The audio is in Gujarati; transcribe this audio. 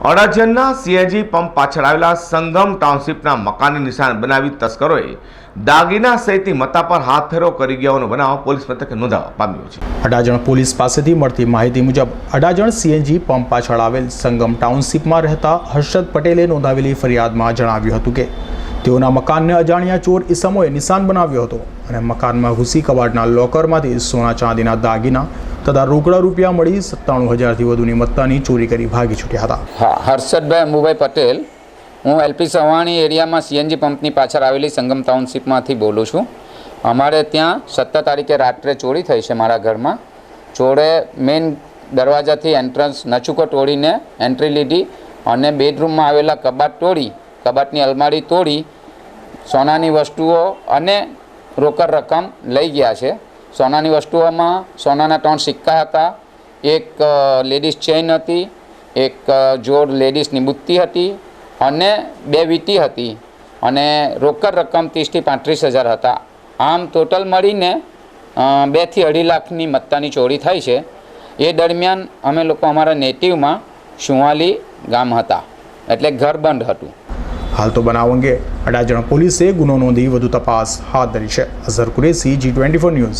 અડાજણના સીએનજી પંપ પાછળ આવેલા સંગમ ટાઉનશીપના મકાનની નિશાન બનાવી તસ્કરોએ દાગીના સહિતની મત્તા પર હાથ ફેરો કરી ગયાનો બનાવ પોલીસ મથકે નોંધાવા પામ્યો છે. અડાજણ પોલીસ પાસેથી મળતી માહિતી મુજબ, અડાજણ સીએનજી પંપ પાછળ આવેલ સંગમ ટાઉનશીપમાં રહેતા હર્ષદ પટેલે નોંધાવેલી ફરિયાદમાં જણાવ્યું હતું કે, તેઓના મકાનને અજાણ્યા ચોર ઇસમોએ નિશાન બનાવ્યો હતો અને મકાનમાં ઘૂસી કબાટના લોકરમાંથી સોના ચાંદીના દાગીના તથા રોકડા રૂપિયા મળી સત્તાણું હજારથી વધુની મત્તાની ચોરી કરી ભાગી છૂટ્યા હતા. હા, હર્ષદભાઈ અંબુભાઈ પટેલ, હું એલપી સવાણી એરિયામાં સીએનજી પંપની પાછળ આવેલી સંગમ ટાઉનશીપમાંથી બોલું છું. અમારે ત્યાં સત્તર તારીખે રાત્રે ચોરી થઈ છે મારા ઘરમાં. ચોરે મેઇન દરવાજાથી એન્ટ્રન્સ નચુકો તોડીને એન્ટ્રી લીધી અને બેડરૂમમાં આવેલા કબાટ તોડી, કબાટની અલમારી તોડી, સોનાની વસ્તુઓ અને રોકડ રકમ લઈ ગયા છે. સોનાની વસ્તુઓમાં સોનાના ત્રણ સિક્કા હતા. એક લેડીઝ ચેઇન હતી, એક જોડ લેડીઝની બુત્તી હતી અને બે વીટી હતી અને રોકડ રકમ ત્રીસથી પાંત્રીસ હજાર હતા. આમ ટોટલ મળીને બેથી અઢી લાખની મત્તાની ચોરી થઈ છે. એ દરમિયાન અમે લોકો અમારા નેટિવમાં શુવાલી ગામ હતા, એટલે ઘર બંધ હતું. હાલ તો બનાવ અંગે અડાજણ પોલીસે ગુનો નોંધી વધુ તપાસ હાથ ધરી છે. Azhar Qureshi ji twenty four news